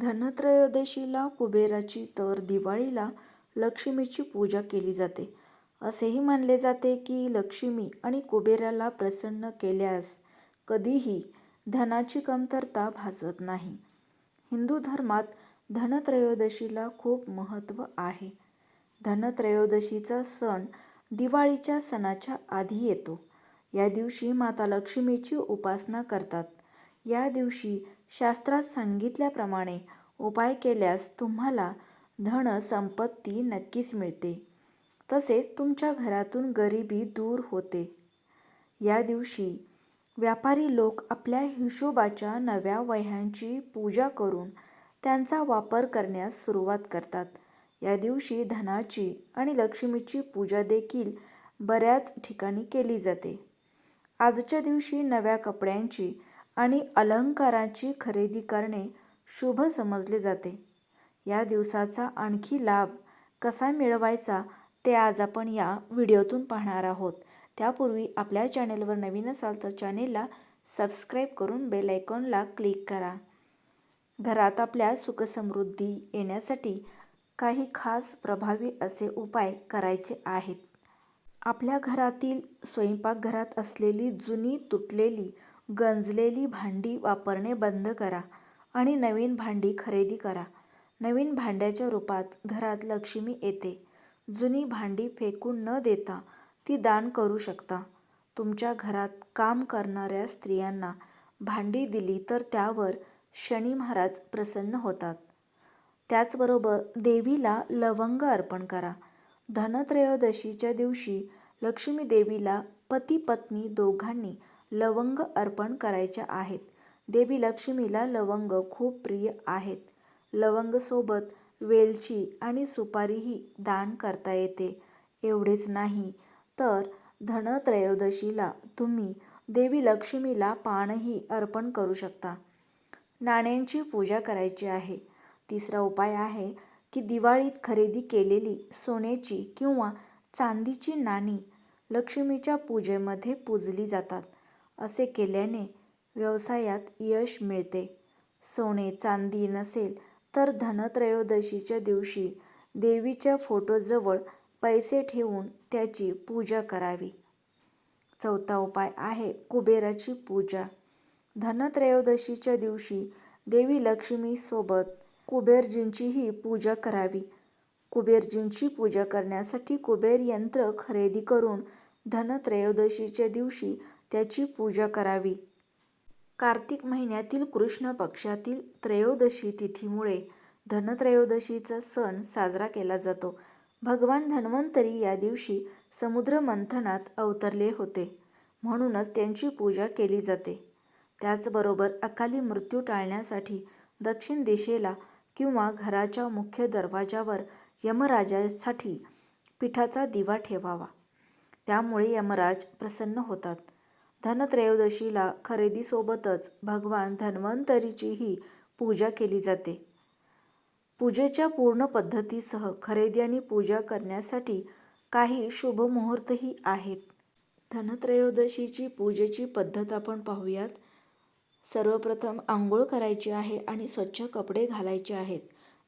धनत्रयोदशीला कुबेराची तर दिवाळीला लक्ष्मीची पूजा केली जाते. असेही मानले जाते की लक्ष्मी आणि कुबेराला प्रसन्न केल्यास कधीही धनाची कमतरता भासत नाही. हिंदू धर्मात धनत्रयोदशीला खूप महत्त्व आहे. धनत्रयोदशीचा सण दिवाळीच्या सणाच्या आधी येतो. या दिवशी माता लक्ष्मीची उपासना करतात. या दिवशी शास्त्रात सांगितल्याप्रमाणे उपाय केल्यास तुम्हाला धन-संपत्ती नक्कीच मिळते. तसेच तुमच्या घरातून गरिबी दूर होते. या दिवशी व्यापारी लोक आपल्या हिशोबाच्या नव्या वह्यांची पूजा करून त्यांचा वापर करण्यास सुरुवात करतात. या दिवशी धनाची आणि लक्ष्मीची पूजा देखील बऱ्याच ठिकाणी केली जाते. आजच्या दिवशी नव्या कपड्यांची आणि अलंकाराची खरेदी करणे शुभ समजले जाते. या दिवसाचा आणखी लाभ कसा मिळवायचा ते आज आपण या व्हिडिओतून पाहणार आहोत. त्यापूर्वी आपल्या चॅनेलवर नवीन असाल तर चॅनेलला सबस्क्राईब करून बेल आयकॉनला क्लिक करा. घरात आपल्या सुखसमृद्धी येण्यासाठी काही खास प्रभावी असे उपाय करायचे आहेत. आपल्या घरातील स्वयंपाकघरात असलेली जुनी, तुटलेली, गंजलेली भांडी वापरणे बंद करा आणि नवीन भांडी खरेदी करा. नवीन भांड्याच्या रूपात घरात लक्ष्मी येते. जुनी भांडी फेकून न देता ती दान करू शकता. तुमच्या घरात काम करणाऱ्या स्त्रियांना भांडी दिली तर त्यावर शनी महाराज प्रसन्न होतात. त्याचबरोबर देवीला लवंग अर्पण करा. धनत्रयोदशीच्या दिवशी लक्ष्मी देवीला पती-पत्नी दोघांनी लवंग अर्पण करायच्या आहेत. देवी लक्ष्मीला लवंग खूप प्रिय आहेत. लवंगसोबत वेलची आणि सुपारीही दान करता येते. एवढेच नाही तर धनत्रयोदशीला तुम्ही देवी लक्ष्मीला पानही अर्पण करू शकता. नाण्यांची पूजा करायची आहे. तिसरा उपाय आहे की दिवाळीत खरेदी केलेली सोन्याची किंवा चांदीची नाणी लक्ष्मीच्या पूजेमध्ये पूजली जातात. असे केल्याने व्यवसायात यश मिळते. सोने-चांदी नसेल तर धनत्रयोदशीच्या दिवशी देवीच्या फोटोजवळ पैसे ठेवून त्याची पूजा करावी. चौथा उपाय आहे कुबेराची पूजा. धनत्रयोदशीच्या दिवशी देवी लक्ष्मीसोबत कुबेरजींचीही पूजा करावी. कुबेरजींची पूजा करण्यासाठी कुबेर यंत्र खरेदी करून धनत्रयोदशीच्या दिवशी त्याची पूजा करावी. कार्तिक महिन्यातील कृष्ण पक्षातील त्रयोदशी तिथीमुळे धनत्रयोदशीचा सण साजरा केला जातो. भगवान धन्वंतरी या दिवशी समुद्रमंथनात अवतरले होते म्हणूनच त्यांची पूजा केली जाते. त्याचबरोबर अकाली मृत्यू टाळण्यासाठी दक्षिण दिशेला किंवा घराच्या मुख्य दरवाजावर यमराजासाठी पिठाचा दिवा ठेवावा. त्यामुळे यमराज प्रसन्न होतात. धनत्रयोदशीला खरेदीसोबतच भगवान धन्वंतरीचीही पूजा केली जाते. पूजेच्या पूर्ण पद्धतीसह खरेदी आणि पूजा करण्यासाठी काही शुभ मुहूर्तही आहेत. धनत्रयोदशीची पूजेची पद्धत आपण पाहूयात. सर्वप्रथम आंघोळ करायची आहे आणि स्वच्छ कपडे घालायचे आहेत.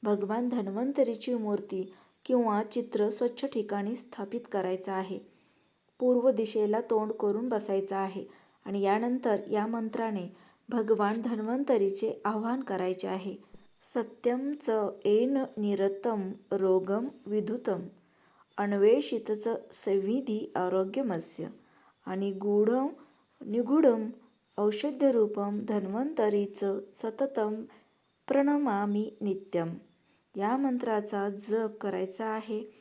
भगवान धन्वंतरीची मूर्ती किंवा चित्र स्वच्छ ठिकाणी स्थापित करायचं आहे. पूर्व दिशेला तोंड करून बसायचं आहे आणि यानंतर या मंत्राने भगवान धन्वंतरीचे आवाहन करायचे आहे. सत्यं च येन निरतं रोगं विधुतं अन्वेषितच संविधी आरोग्यमस्य आणि गूढं निगूढम औषधरूपं धन्वंतरीचं सततम प्रणमामि नित्यम्. या मंत्राचा जप करायचा आहे.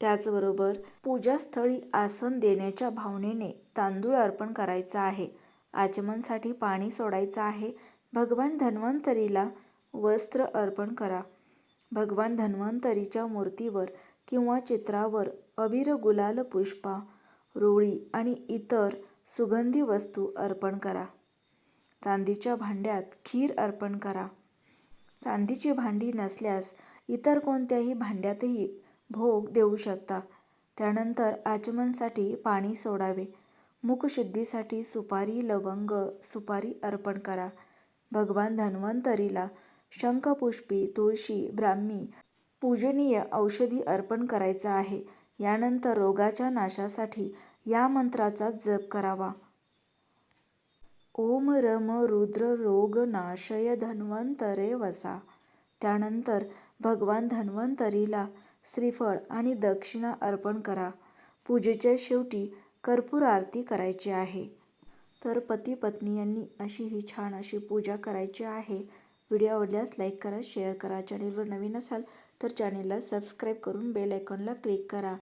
त्याचबरोबर पूजास्थळी आसन देण्याच्या भावनेने तांदूळ अर्पण करायचा आहे. आचमनसाठी पाणी सोडायचं आहे. भगवान धन्वंतरीला वस्त्र अर्पण करा. भगवान धन्वंतरीच्या मूर्तीवर किंवा चित्रावर अबीर गुलाल पुष्पा रोळी आणि इतर सुगंधी वस्तू अर्पण करा. चांदीच्या भांड्यात खीर अर्पण करा. चांदीची भांडी नसल्यास इतर कोणत्याही भांड्यातही भोग देऊ शकता. त्यानंतर आचमनसाठी पाणी सोडावे. मुखशुद्धीसाठी सुपारी लवंग सुपारी अर्पण करा. भगवान धन्वंतरीला शंखपुष्पी तुळशी ब्राह्मी पूजनीय औषधी अर्पण करायचा आहे यानंतर रोगाच्या नाशासाठी या मंत्राचा जप करावा ओम रम रुद्र रोग नाशय धन्वंतरे वसा त्यानंतर भगवान धन्वंतरीला श्रीफळ आणि दक्षिणा अर्पण करा. पूजेच्या शेवटी कर्पूर आरती करायची आहे. तर पती पत्नी यांनी अशी ही छान अशी पूजा करायची आहे. व्हिडिओ आवडल्यास लाईक करा शेअर करा. चॅनेलवर नवीन असाल तर चॅनेलला सबस्क्राईब करून बेल आयकॉनला क्लिक करा.